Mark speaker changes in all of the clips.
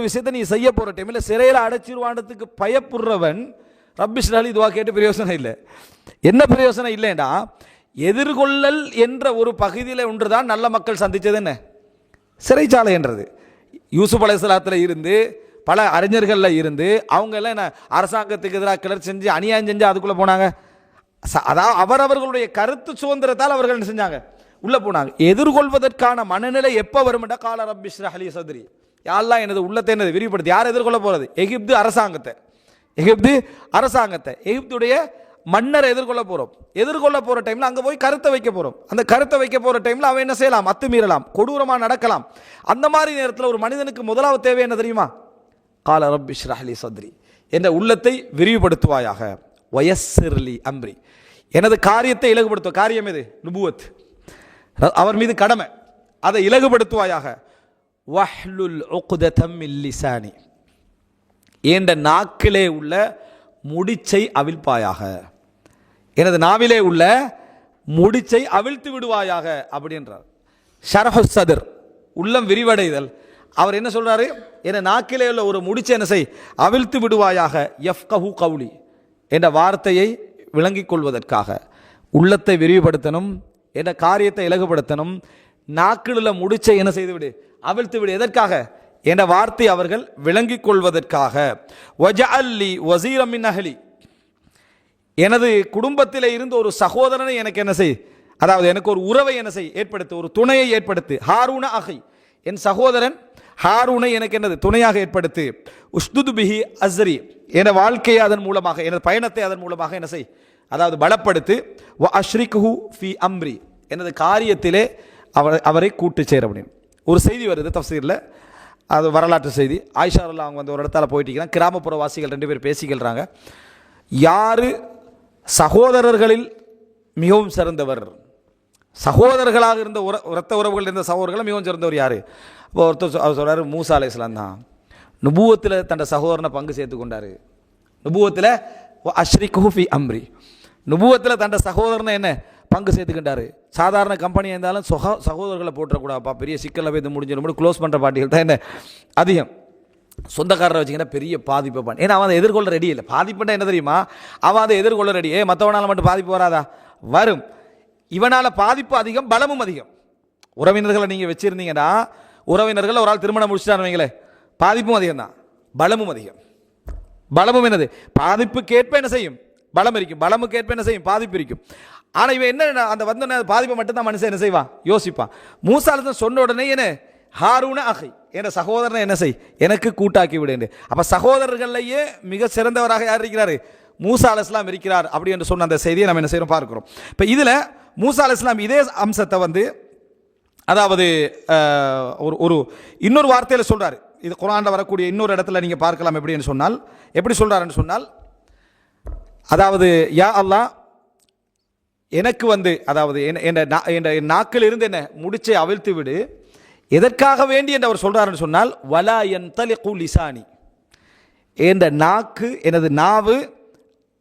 Speaker 1: ஒரு விஷயத்தை நீ செய்ய போகிற டைமில் சிறையில் அடைச்சிருவானதுக்கு பயப்படுறவன் ரப்பிஷ்ராலி இதுவாக கேட்டு பிரயோசனம் இல்லை. என்ன பிரயோசனம் இல்லைண்டா எதிர்கொள்ளல் என்ற ஒரு பகுதியில் ஒன்றுதான் நல்ல மக்கள் சந்தித்தது என்ன? சிறைச்சாலை என்றது. யூசுப் அலைசலாத்தில் இருந்து பல அறிஞர்களில் இருந்து அவங்க எல்லாம் என்ன அரசாங்கத்துக்கு எதிராக கிளர் செஞ்சு அநியாயம் செஞ்சு அதுக்குள்ளே போனாங்க. அதாவது அவர் அவர்களுடைய கருத்து சுதந்திரத்தால் அவர்கள் என்ன செஞ்சாங்க? உள்ளே போனாங்க. எதிர்கொள்வதற்கான மனநிலை எப்போ வரும்டா? கால ரப்பிஸ்ரா அலி சதுரி. யாரெல்லாம் எனது உள்ளத்தை என்னது விரிவுபடுத்தி. யார் எதிர்கொள்ள போகிறது எகிப்து அரசாங்கத்தை. எகிப்து அரசாங்கத்தை. எகிப்துடைய மன்னரை எதிர்கொள்ள போகிறோம் எதிர்கொள்ள போகிற டைமில் அங்கே போய் கருத்தை வைக்க போகிறோம் அந்த கருத்தை வைக்க போகிற டைமில் அவன் என்ன செய்யலாம்? அத்துமீறலாம். கொடூரமாக நடக்கலாம். அந்த மாதிரி நேரத்தில் ஒரு மனிதனுக்கு முதலாவது தேவை என்ன தெரியுமா? கால ரப் அலி சத்ரி. என்ற உள்ளத்தை விரிவுபடுத்துவாயாக. வயசிர்லி அம்ரி. எனது காரியத்தை இலகுபடுத்துவ காரியம் எது? நுபுவத். அவர் மீது கடமை. அதை இலகுபடுத்துவாயாக. வஹ்லுல் உக்ததம் இல்லிசானி என்ற நாக்கிலே உள்ள முடிச்சை அவிழ்ப்பாயாக. எனது நாவிலே உள்ள முடிச்சை அவிழ்த்து விடுவாயாக அப்படின்றார். ஷரஹு சதுர் உள்ளம் விரிவடைதல். அவர் என்ன சொல்கிறாரு என நாக்கிலே உள்ள ஒரு முடிச்சை என்ன செய்? அவிழ்த்து விடுவாயாக. எஃப் கஹு கவுலி. என்ற வார்த்தையை விளங்கிக் கொள்வதற்காக. உள்ளத்தை விரிவுபடுத்தணும். என்ற காரியத்தை இலகுபடுத்தணும். நாக்கிலுள்ள முடிச்சை என்ன செய்துவிடு? அவிழ்த்து விடு எதற்காக? என்ற வார்த்தை அவர்கள் விளங்கிக் கொள்வதற்காக. வஜஅல்லி வசீரமின் அஹ்லி. எனது குடும்பத்தில் இருந்து ஒரு சகோதரனை எனக்கு என்ன செய்? அதாவது எனக்கு ஒரு உறவை என்ன செய்? ஏற்படுத்து ஒரு துணையை ஏற்படுத்து. ஹாரூன அகை என் சகோதரன் ஹாரூனை எனக்கு என்னது? துணையாக ஏற்படுத்து. உஷ்துது பிஹி அஸ்ரி. என வாழ்க்கையை அதன் மூலமாக எனது பயணத்தை அதன் மூலமாக என்ன செய்? அதாவது பலப்படுத்து. வ ஹூ ஃபி அம்ரி. எனது காரியத்திலே அவர் அவரை கூட்டு சேர முடியும். ஒரு செய்தி வருது தஃசீரில் அது வரலாற்று செய்தி. ஆயிஷாரில் அவங்க வந்து ஒரு இடத்துல போயிட்டு கிராமப்புற வாசிகள் ரெண்டு பேர் பேசிக்கிறாங்க யார்? சகோதரர்களில் மிகவும் சிறந்தவர். சகோதரர்களாக இருந்த உற இரத்த உறவுகள் இருந்த சகோதரர்கள் மிகவும் சிறந்தவர் யார்? இப்போ ஒருத்தர் அவர் சொல்கிறார் மூசா அலை இஸ்லாம் தான். நுபுவத்தில் தன் சகோதரனை பங்கு சேர்த்து கொண்டாரு. நுபுவத்தில் அஷ்ரி குஹூஃபி அம்ரி. நுபுவத்தில் தன் சகோதரனை என்ன? பங்கு சேர்த்துக்கிட்டாரு. சாதாரண கம்பெனியாக இருந்தாலும் சொக சகோதரர்களை போட்டுறக்கூடாப்பா பெரிய சிக்கலில் போய் இது முடிஞ்சிடும். க்ளோஸ் பண்ணுற பாட்டிகள் தான் என்ன? அதிகம். சொந்தக்காரரை வச்சிங்கன்னா பெரிய பாதிப்பை பண்ண ஏன்னா அவன் அதை எதிர்கொள்ள ரெடி இல்லை. பாதிப்புன்னா என்ன தெரியுமா? அவன் அதை எதிர்கொள்ள ரெடி ஏ மற்றவனால மட்டும் பாதிப்பு வராதா? வரும். இவனால் பாதிப்பு அதிகம் பலமும் அதிகம். உறவினர்களை நீங்கள் வச்சுருந்தீங்கன்னா உறவினர்கள் ஒரு ஆள் திருமணம் முடிச்சுட்டான்னு வைங்களேன் பாதிப்பும் அதிகம் தான் பலமும் அதிகம். பலமும் என்னது? பாதிப்புக்கேற்ப என்ன செய்யும்? பலம் இருக்கும். பலமுக்கேற்ப என்ன செய்யும்? பாதிப்பு இருக்கும். ஆனால் இவன் என்ன அந்த வந்தோடனே பாதிப்பை மட்டும்தான் மனுஷன் என்ன செய்வான்? யோசிப்பான். மூசாலத்தன் சொன்ன உடனே என்ன? ஹாரூன அகை என்ற சகோதரனை என்ன செய்? எனக்கு கூட்டாக்கி விடு அப்போ சகோதரர்களையே மிக சிறந்தவராக யார் இருக்கிறார்? மூசா அலைஹிஸ்ஸலாம் இருக்கிறார் அப்படி என்று சொன்ன அந்த செய்தியை நம்ம என்ன செய்யறோம் பார்க்குறோம். இப்போ இதில் மூசா அலைஹிஸ்ஸலாம் இதே அம்சத்தை வந்து அதாவது ஒரு ஒரு இன்னொரு வார்த்தையில் சொல்கிறார் இது குரானில் வரக்கூடிய இன்னொரு இடத்துல நீங்கள் பார்க்கலாம் எப்படின்னு சொன்னால். எப்படி சொல்கிறாருன்னு சொன்னால் அதாவது யா அல்லாஹ் எனக்கு வந்து அதாவது என் நா- என் நாக்கில் இருந்து என்ன முடிச்சை அவிழ்த்து விடு. எதற்காக வேண்டி என்று அவர் சொல்கிறாருன்னு சொன்னால் வலா என் தலிகு லிசானி. என்ற நாக்கு எனது நாவு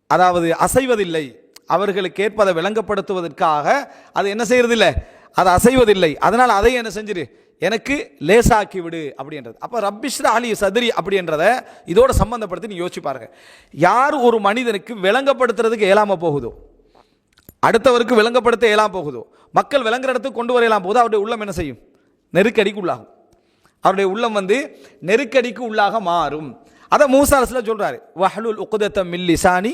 Speaker 1: அதாவது அசைவதில்லை. அவர்களுக்கு ஏற்பதை விளங்கப்படுத்துவதற்காக அது என்ன செய்யறதில்லை? அதை அசைவதில்லை. அதனால் அதை என்ன செஞ்சிரு? எனக்கு லேசாக்கி விடு அப்படின்றது. அப்போ ரப்பிஷ்ரா அலி சதுரி அப்படின்றத இதோட சம்மந்தப்படுத்தி நீ யோசிச்சு பாருங்க. யார் ஒரு மனிதனுக்கு விளங்கப்படுத்துறதுக்கு ஏழாமல் போகுதோ? அடுத்தவருக்கு விளங்கப்படுத்த இயலாம் போகுதோ? மக்கள் விளங்குற இடத்துக்கு கொண்டு வர இயலாம போகுதோ? அவருடைய உள்ளம் என்ன செய்யும்? நெருக்கடிக்கு உள்ளாகும். அவருடைய உள்ளம் வந்து நெருக்கடிக்கு உள்ளாக மாறும். அதை மூசா அரசில் சொல்கிறாரு வஹலுல் உக்குதத்த மில்லிசானி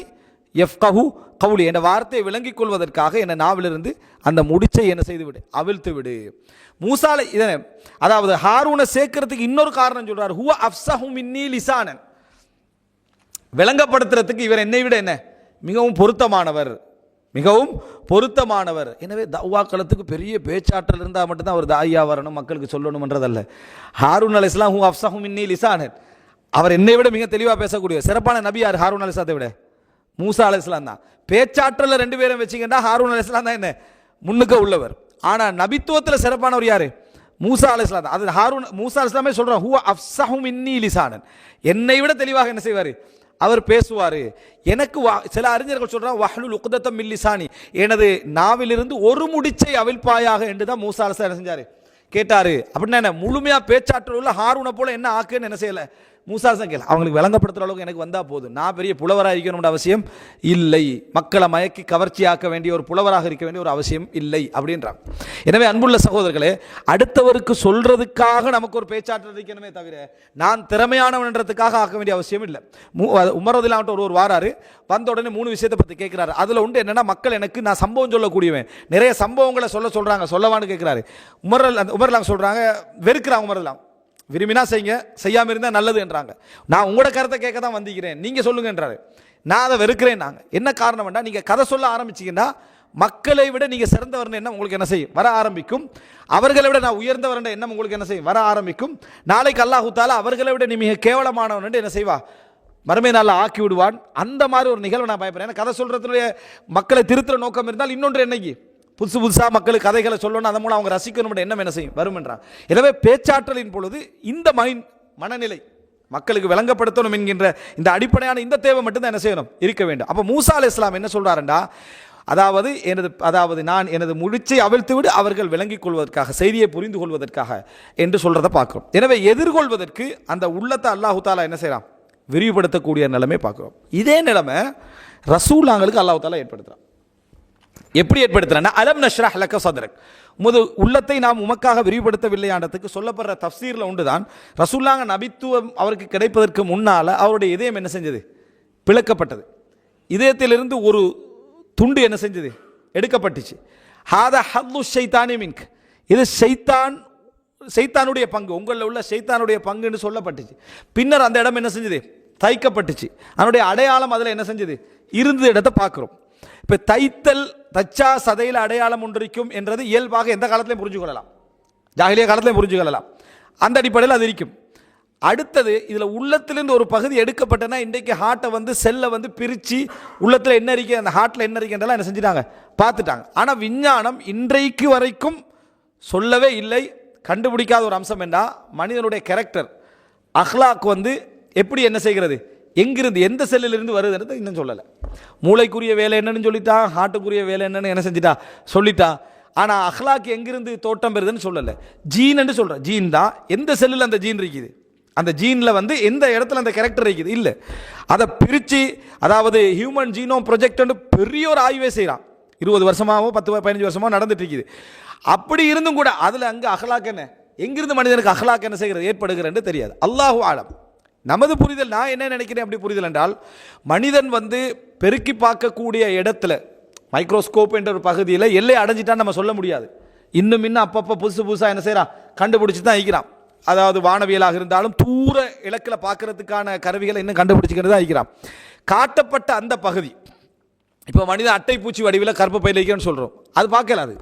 Speaker 1: எஃப் கஹு கவுலி. என்ற வார்த்தையை விளங்கிக் கொள்வதற்காக என்னை நாவிலிருந்து அந்த முடிச்சை என்ன செய்து விடு அவிழ்த்து விடு மூசாலை இதை அதாவது ஹாரூனை சேர்க்கறதுக்கு இன்னொரு காரணம் சொல்கிறார் ஹுவ அஃப்சஹு மின்னி லிசானன் விளங்கப்படுத்துறதுக்கு இவர் என்னை விட என்ன? மிகவும் பொருத்தமானவர். மிகவும் பொருத்தமானவர். எனவே தவ்வா களத்துக்கு பெரிய பேச்சாற்றல் இருந்தால் மட்டும்தான் அவர் தாயா வரணும் மக்களுக்கு சொல்லணும்ன்றதல்ல. ஹாரூன் அலி இஸ்லாம் ஹூ அப்சஹும் மின்னி லிசானன் அவர் என்னை விட மிக தெளிவாக பேசக்கூடிய சிறப்பான நபி யார்? ஹாரூன் அலிஸ்லாத்தை விட. மூசா அலை இஸ்லாம் தான். பேச்சாற்றலில் ரெண்டு பேரும் வச்சிங்கன்னா ஹாரூன் அலை இஸ்லாம் தான் என்ன? முன்னுக்க உள்ளவர். ஆனால் நபித்துவத்தில் சிறப்பானவர் யார்? மூசா அலை இஸ்லாம் தான். அது ஹாரூன் மூசா அலை இஸ்லாமே சொல்கிறான் ஹூ அஃப்சஹும் மின்னி லிசானன் என்னை விட தெளிவாக என்ன செய்வார்? அவர் பேசுவார். எனக்கு வா சில அறிஞர்கள் சொல்றாங்க வஹலுல் உக்தத்தம் மில்லிசானி எனது நாவிலிருந்து ஒரு முடிச்சை அவிழ்ப்பாயாக என்று தான் மூசா அரசு என்ன செஞ்சார்? கேட்டார். அப்படின்னா என்ன? முழுமையாக பேச்சாற்றல் உள்ள ஹாரூனை போல் என்ன ஆக்குன்னு என்ன செய்யலை? மூசா கேள் அவங்களுக்கு விளங்கப்படுத்துற அளவுக்கு எனக்கு வந்தால் போதும். நான் பெரிய புலவராக இருக்கணும்னு அவசியம் இல்லை. மக்களை மயக்கி கவர்ச்சியாக்க வேண்டிய ஒரு புலவராக இருக்க வேண்டிய ஒரு அவசியம் இல்லை அப்படின்றாங்க. எனவே அன்புள்ள சகோதரர்களே அடுத்தவருக்கு சொல்கிறதுக்காக நமக்கு ஒரு பேச்சாற்றல் இருக்கணுமே தவிர நான் திறமையானவன்றதுக்காக ஆக்க வேண்டிய அவசியம் இல்லை. உமரதிலான்ட்டு ஒரு ஒரு வாராரு வந்த உடனே மூணு விஷயத்தை பற்றி கேட்குறாரு அதில் உண்டு என்னன்னா மக்கள் எனக்கு நான் சம்பவம் சொல்லக்கூடியவன். நிறைய சம்பவங்களை சொல்ல சொல்கிறாங்க சொல்லவான்னு கேட்குறாரு உமரல் அந்த உமர்லாம் சொல்கிறாங்க வெறுக்கிறாங்க உமரலாம் விரும்பினா செய்யுங்க செய்யாமல் இருந்தால் நல்லது என்றாங்க நான் உங்களோட கருத்தை கேட்க தான் வந்திக்கிறேன் நீங்கள் சொல்லுங்கன்றாரு. நான் அதை வெறுக்கிறேன் நாங்கள் என்ன காரணம் வேண்டாம் நீங்கள் கதை சொல்ல ஆரம்பிச்சீங்கன்னா மக்களை விட நீங்கள் சிறந்தவர்னு என்ன உங்களுக்கு என்ன செய்யும்? வர ஆரம்பிக்கும். அவர்களை விட நான் உயர்ந்தவர் எண்ணம் உங்களுக்கு என்ன செய்யும்? வர ஆரம்பிக்கும். நாளைக்கு அல்லாஹு அவர்களை விட நீ மிக கேவலமானவன் என்ன செய்வா? மறுமை நாளில் ஆக்கி விடுவான். அந்த மாதிரி ஒரு நிகழ்வை நான் பயப்படுறேன். ஏன்னா கதை சொல்கிறதுனுடைய மக்களை திருத்துற நோக்கம் இருந்தால் இன்னொன்று என்னைக்கு? புதுசு புதுசாக மக்களுக்கு கதைகளை சொல்லணும் அதன் மூலம் அவங்க ரசிக்கணும் எண்ணம் என்ன செய்யும்? வருமென்றான். எனவே பேச்சாற்றலின் பொழுது இந்த மைண்ட் மனநிலை மக்களுக்கு விளங்கப்படுத்தணும் என்கின்ற இந்த அடிப்படையான இந்த தேவை மட்டும்தான் என்ன செய்யணும்? இருக்க வேண்டும். அப்போ மூசா அலி இஸ்லாம் என்ன சொல்கிறாருண்டா அதாவது எனது அதாவது நான் எனது முடிச்சை அவிழ்த்து விடு அவர்கள் விளங்கிக் கொள்வதற்காக செய்தியை புரிந்து கொள்வதற்காக என்று சொல்கிறத பார்க்குறோம். எனவே எதிர்கொள்வதற்கு அந்த உள்ளத்தை அல்லாஹு தாலா என்ன செய்கிறான் விரிவுபடுத்தக்கூடிய நிலைமை பார்க்குறோம். இதே நிலைமை ரசூலாங்களுக்கு அல்லாஹு தாலா ஏற்படுத்துகிறான் எப்படி ஏற்படுத்துறேன்னா அலம் நஷ்ரா ஹலக்க சதரக். முது உள்ளத்தை நாம் உமக்காக விரிவுபடுத்தவில்லையான்றதுக்கு சொல்லப்படுற தப்சீரில் உண்டுதான். ரசூல்லாங்க நபித்துவம் அவருக்கு கிடைப்பதற்கு முன்னால் அவருடைய இதயம் என்ன செஞ்சது? பிளக்கப்பட்டது. இதயத்திலிருந்து ஒரு துண்டு என்ன செஞ்சது? எடுக்கப்பட்டுச்சு. ஹாத ஹல்லு ஷைத்தானி மின்க். இது ஷைத்தான் சைத்தானுடைய பங்கு. உங்களில் உள்ள சைத்தானுடைய பங்குன்னு சொல்லப்பட்டுச்சு. பின்னர் அந்த இடம் என்ன செஞ்சது? தைக்கப்பட்டுச்சு. அதனுடைய அடையாளம் அதில் என்ன செஞ்சது? இருந்த இடத்தை பார்க்குறோம். இப்போ தைத்தல் தச்சா சதையில் அடையாளம் ஒன்றிருக்கும் என்றது இயல்பாக எந்த காலத்திலையும் புரிஞ்சு கொள்ளலாம். ஜாகிலிய காலத்திலையும் புரிஞ்சு கொள்ளலாம். அந்த அடிப்படையில் அது இருக்கும். அடுத்தது இதில் உள்ளத்திலிருந்து ஒரு பகுதி எடுக்கப்பட்டனா இன்றைக்கு ஹார்ட்டை வந்து செல்லை வந்து பிரித்து உள்ளத்தில் என்ன இருக்கு அந்த ஹார்ட்டில் என்ன இருக்குன்றலாம் என்ன செஞ்சிட்டாங்க? பார்த்துட்டாங்க. ஆனால் விஞ்ஞானம் இன்றைக்கு வரைக்கும் சொல்லவே இல்லை. கண்டுபிடிக்காத ஒரு அம்சம் என்றால் மனிதனுடைய கேரக்டர் அஹ்லாக் வந்து எப்படி என்ன செய்கிறது? எங்கிருந்து எந்த செல்லிலிருந்து வருதுன்றது இன்னும் சொல்லலை. மூளைக்குரிய வேலை என்னன்னு சொல்லிட்டா ஹார்ட்டுக்குரிய வேலை என்னன்னு என்ன செஞ்சிட்டா சொல்லிட்டா. ஆனால் அஹ்லாக்கு எங்கிருந்து தோட்டம் பெறுதுன்னு சொல்லலை. ஜீன்னு சொல்கிறேன் ஜீன் தான். எந்த செல்லில் அந்த ஜீன் இருக்குது? அந்த ஜீனில் வந்து எந்த இடத்துல அந்த கேரக்டர் இருக்குது? இல்லை. அதை பிரித்து அதாவது ஹியூமன் ஜீனோம் ப்ரொஜெக்ட்னு பெரிய ஒரு ஆய்வே செய்கிறான் இருபது வருஷமாகவும் பத்து பதினஞ்சு வருஷமாக நடந்துட்டு இருக்குது. அப்படி இருந்தும் கூட அதில் அங்கே அஹ்லாக் என்ன? எங்கிருந்து மனிதனுக்கு அஹ்லாக் என்ன செய்கிறது? ஏற்படுகிறேன்னு தெரியாது. அல்லாஹூ ஆழம் நமது புரிதல் நான் என்ன நினைக்கிறேன் அப்படி புரிதல் என்றால் மனிதன் வந்து பெருக்கி பார்க்கக்கூடிய இடத்துல மைக்ரோஸ்கோப் என்ற ஒரு பகுதியில் எல்லை அடைஞ்சிட்டான்னு நம்ம சொல்ல முடியாது. இன்னும் இன்னும் அப்பப்போ புதுசு புதுசாக என்ன செய்கிறான் கண்டுபிடிச்சி தான் இருக்கிறான் அதாவது வானவியலாக இருந்தாலும் தூர இலக்கில் பார்க்கறதுக்கான கருவிகளை இன்னும் கண்டுபிடிச்சிக்கிறது தான் இருக்கிறான் காட்டப்பட்ட அந்த பகுதி இப்போ மனிதன் அட்டை பூச்சி வடிவில் கருப்பு பையில் சொல்கிறோம் அது பார்க்கலாது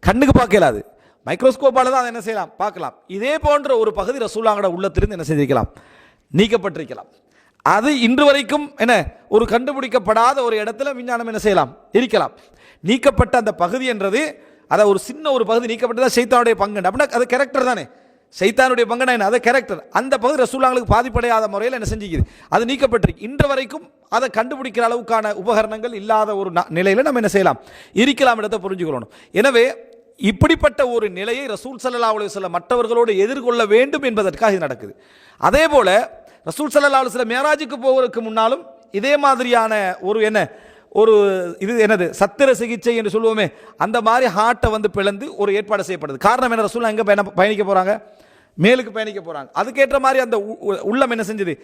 Speaker 1: கண்ணுக்கு பார்க்கலாது மைக்ரோஸ்கோப்பால் தான் அதை என்ன செய்யலாம்? பார்க்கலாம். இதே போன்ற ஒரு பகுதி ரசூலாங்கட உள்ளத்திலிருந்து என்ன செஞ்சிருக்கலாம் நீக்கப்பட்டிருக்கலாம். அது இன்று வரைக்கும் என்ன ஒரு கண்டுபிடிக்கப்படாத ஒரு இடத்துல விஞ்ஞானம் என்ன செய்யலாம்? இருக்கலாம். நீக்கப்பட்ட அந்த பகுதி என்றது அதை ஒரு சின்ன ஒரு பகுதி நீக்கப்பட்டதான் சைத்தானுடைய பங்கு அப்படின்னா அது கேரக்டர் தானே. சைத்தானுடைய பங்குனா என்ன? அது கேரக்டர் அந்த பகுதி ரசூலாங்களுக்கு பாதிப்படையாத முறையில் என்ன செஞ்சுக்குது? அது நீக்கப்பட்டிருக்கு. இன்று வரைக்கும் அதை கண்டுபிடிக்கிற அளவுக்கான உபகரணங்கள் இல்லாத ஒரு நிலையில் நம்ம என்ன செய்யலாம்? இருக்கலாம் இடத்தை புரிஞ்சுக்கொள்ளணும். எனவே இப்படிப்பட்ட ஒரு நிலையை ரசூல் சல்லா அலுவல மற்றவர்களோடு எதிர்கொள்ள வேண்டும் என்பதற்காக இது நடக்குது. அதே போல் ரசூல் சல்லா அலுவல மேராஜுக்கு போவதற்கு முன்னாலும் இதே மாதிரியான ஒரு என்ன ஒரு இது என்னது சத்திர சிகிச்சை என்று சொல்லுவோமே அந்த மாதிரி ஹார்ட்டை வந்து பிளந்து ஒரு ஏற்பாடு செய்யப்படுது. காரணம் என்ன ரசூல் எங்கே பயண பயணிக்க போகிறாங்க மேலுக்கு பயணிக்க போகிறாங்க அதுக்கேற்ற மாதிரி அந்த உள்ளம் என்ன செஞ்சது?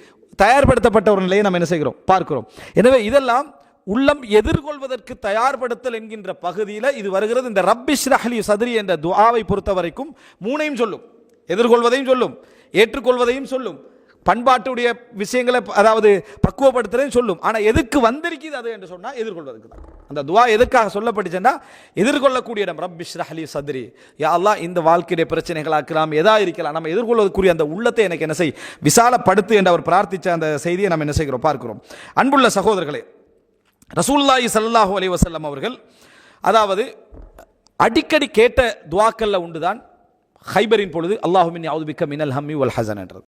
Speaker 1: தயார்படுத்தப்பட்ட ஒரு நிலையை நம்ம என்ன செய்கிறோம்? பார்க்கிறோம். எனவே இதெல்லாம் உள்ளம் எதிர்கொள்வதற்கு தயார்படுத்தல் என்கின்ற பகுதியில் இது வருகிறது. இந்த ரப்பிஷ் ரஹலி சதுரி என்ற துவாவை பொறுத்த வரைக்கும் மூணையும் சொல்லும். எதிர்கொள்வதையும் சொல்லும். ஏற்றுக்கொள்வதையும் சொல்லும். பண்பாட்டுடைய விஷயங்களை அதாவது பக்குவப்படுத்துறதையும் சொல்லும். ஆனால் எதுக்கு வந்திருக்குது அது என்று சொன்னால் எதிர்கொள்வதற்கு தான். அந்த துவா எதுக்காக சொல்லப்பட்டுச்சுன்னா எதிர்கொள்ளக்கூடிய இடம் ரப்பிஷ் ரஹலி சதுரி. யாரெல்லாம் இந்த வாழ்க்கையுடைய பிரச்சனைகளாக்கலாம் எதா இருக்கலாம் நம்ம எதிர்கொள்வதற்குரிய அந்த உள்ளத்தை எனக்கு என்ன செய் விசாலப்படுத்து என்று அவர் பிரார்த்தித்த அந்த செய்தியை நம்ம என்ன செய்கிறோம் பார்க்கிறோம். அன்புள்ள சகோதரர்களே ரசூல்லாஹி சல்லாஹூ அலி வசல்லம் அவர்கள் அதாவது அடிக்கடி கேட்ட துவாக்கல்ல உண்டுதான் ஹைபரின் பொழுது அல்லாஹுமின் யாவுதுபிக்க மினல் ஹம்மி வல் ஹசன் என்றது.